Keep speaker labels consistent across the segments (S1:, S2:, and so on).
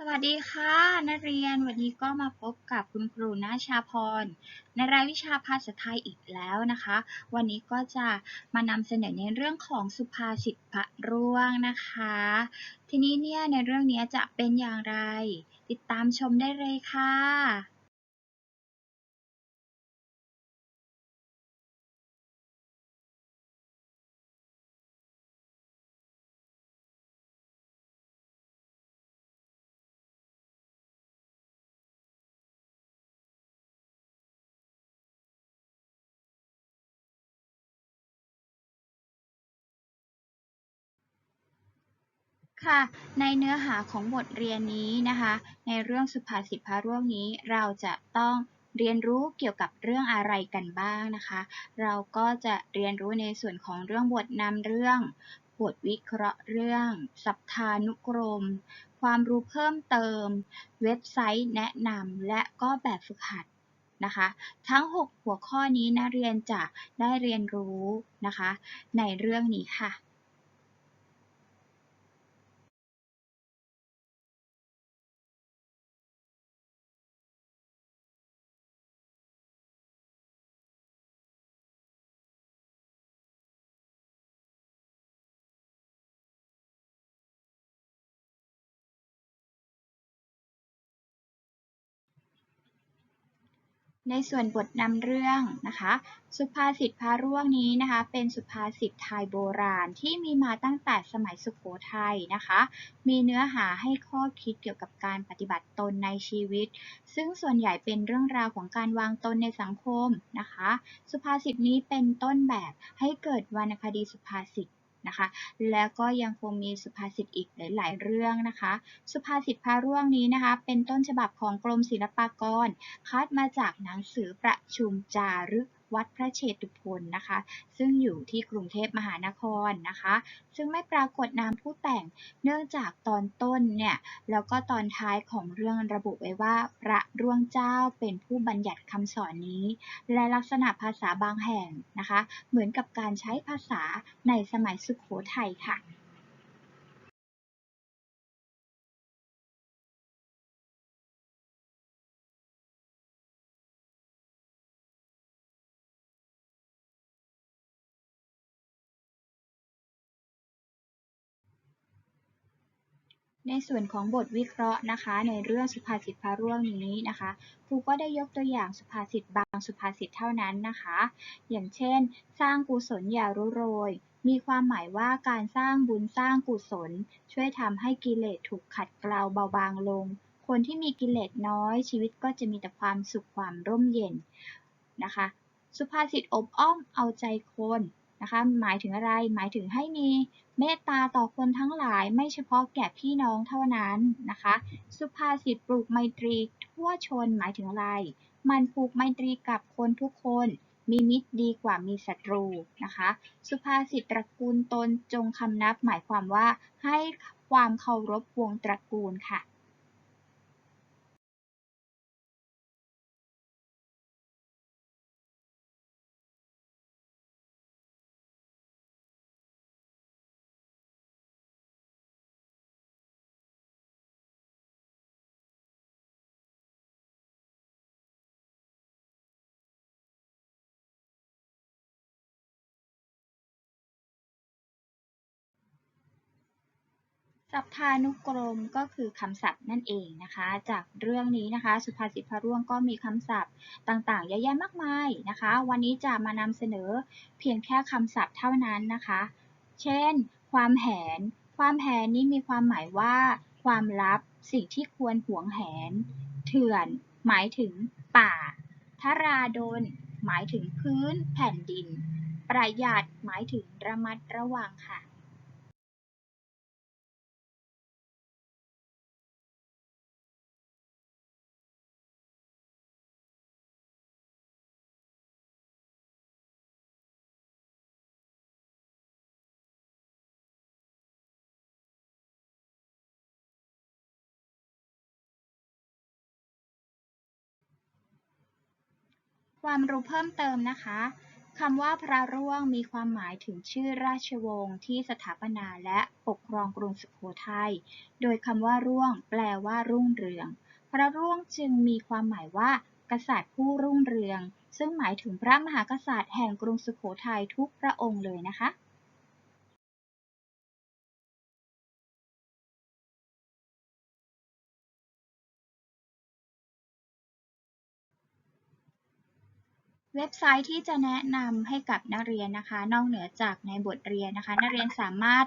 S1: สวัสดีค่ะ นักเรียนวันนี้ก็มาพบกับคุณครูนาชาพร ในรายวิชาภาษาไทยอีกแล้วนะคะ วันนี้ก็จะมานำเสนอในเรื่องของสุภาษิตพระร่วงนะคะ ทีนี้เนี่ยในเรื่องนี้จะเป็นอย่างไร ติดตามชมได้เลยค่ะ ค่ะ ในเนื้อหาของบทเรียนนี้นะคะ ในเรื่องสุภาษิตพระร่วงนี้เราจะต้องเรียนรู้เกี่ยวกับเรื่องอะไรกันบ้างนะคะ เราก็จะเรียนรู้ในส่วนของเรื่องบทนำเรื่อง บทวิเคราะห์เรื่อง สัพทานุกรม ความรู้เพิ่มเติม เว็บไซต์แนะนำและก็แบบฝึกหัดนะคะ ทั้ง 6 หัวข้อนี้นักเรียนจะได้เรียนรู้นะคะ ในเรื่องนี้ค่ะ ในส่วนบทนำเรื่องนะคะ สุภาษิตพระร่วงนี้นะคะ เป็นสุภาษิตไทยโบราณที่มีมาตั้งแต่สมัยสุโขทัยนะคะ มีเนื้อหาให้ข้อคิดเกี่ยวกับการปฏิบัติตนในชีวิต ซึ่งส่วนใหญ่เป็นเรื่องราวของการวางตนในสังคมนะคะ สุภาษิตนี้เป็นต้นแบบให้เกิดวรรณคดีสุภาษิต นะคะ แล้วก็ยังคงมีสุภาษิตอีกหลาย ๆ เรื่องนะคะ สุภาษิตพระร่วงนี้นะคะ เป็นต้นฉบับของกรมศิลปากร คัดมาจากหนังสือประชุมจารึก วัดพระเชตุพนนะคะ ซึ่งอยู่ที่กรุงเทพมหานครนะคะ ซึ่งไม่ปรากฏนามผู้แต่งเนื่องจากตอนต้นเนี่ยแล้วก็ตอนท้ายของเรื่องระบุไว้ว่า พระร่วงเจ้าเป็นผู้บัญญัติคำสอนนี้ และลักษณะภาษาบางแห่งนะคะ เหมือนกับการใช้ภาษาในสมัยสุโขทัยค่ะ ในส่วนของบทวิเคราะห์นะคะ ในเรื่องสุภาษิตพระร่วงนี้นะคะครูก็ได้ยกตัวอย่างสุภาษิตบางสุภาษิตเท่านั้นนะคะ อย่างเช่น สร้างกุศลอย่ารู้โรย มีความหมายว่าการสร้างบุญสร้างกุศล ช่วยทำให้กิเลสถูกขัดเกลาเบาบางลง คนที่มีกิเลสน้อยชีวิตก็จะมีแต่ความสุขความร่มเย็นนะคะ สุภาษิตอบอ้อมเอาใจคน นะคะหมายถึงอะไรหมายถึงให้มีเมตตาต่อคนทั้งหลายไม่เฉพาะแก่พี่น้องเท่านั้นนะคะ สุภาษิตปลูกไมตรีทั่วชนหมายถึงอะไร มันปลูกไมตรีกับคนทุกคน มีมิตรดีกว่ามีศัตรูนะคะ สุภาษิตตระกูลตนจงคำนับหมายความว่าให้ความเคารพวงตระกูลค่ะ สัพพานุกรมก็คือคำศัพท์นั่นเองนะคะ จากเรื่องนี้นะคะ สุภาษิตพระร่วงก็มีคำศัพท์ต่างๆเยอะแยะมากมายนะคะ วันนี้จะมานำเสนอเพียงแค่คำศัพท์เท่านั้นนะคะ เช่น ความแหน ความแหนนี้มีความหมายว่า ความลับสิ่งที่ควรหวงแหน เถื่อน หมายถึงป่าทราดลหมายถึงพื้นแผ่นดิน ประหยัดหมายถึงระมัดระวังค่ะ ความรู้เพิ่มเติมนะคะคำว่าพระร่วงมีความหมายถึงชื่อราชวงศ์ที่สถาปนาและปกครองกรุงสุโขทัย โดยคำว่าร่วง แปลว่ารุ่งเรือง พระร่วงจึงมีความหมายว่า กษัตริย์ผู้รุ่งเรือง ซึ่งหมายถึงพระมหากษัตริย์แห่งกรุงสุโขทัยทุกพระองค์เลยนะคะ เว็บไซต์ที่จะแนะนำให้กับนักเรียนนะคะ นอกเหนือจากในบทเรียนนะคะ นักเรียนสามารถ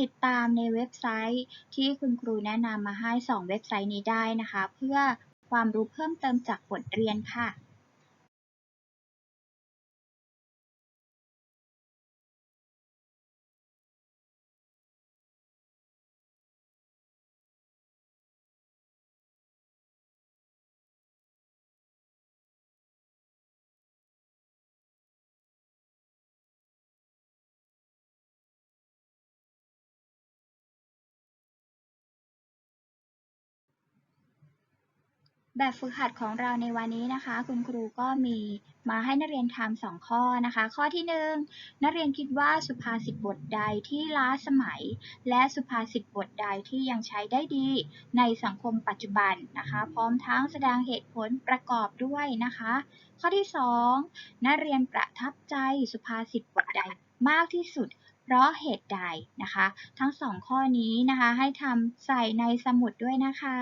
S1: ติดตามในเว็บไซต์ที่คุณครูแนะนำมาให้ 2 เว็บไซต์นี้ได้นะคะ เพื่อความรู้เพิ่มเติมจากบทเรียนค่ะ แบบฝึกหัดของเราในวันนี้นะคะ คุณครูก็มีมาให้นักเรียนทำสองข้อนะคะ ข้อที่หนึ่งนักเรียนคิดว่าสุภาษิตบทใดที่ล้าสมัย และสุภาษิตบทใดที่ยังใช้ได้ดีในสังคมปัจจุบันนะคะ พร้อมทั้งแสดงเหตุผลประกอบด้วยนะคะ ข้อที่สองนักเรียนประทับใจสุภาษิตบทใดมากที่สุดเพราะเหตุใดนะคะ ทั้งสองข้อนี้นะคะให้ทำใส่ในสมุดด้วยนะคะ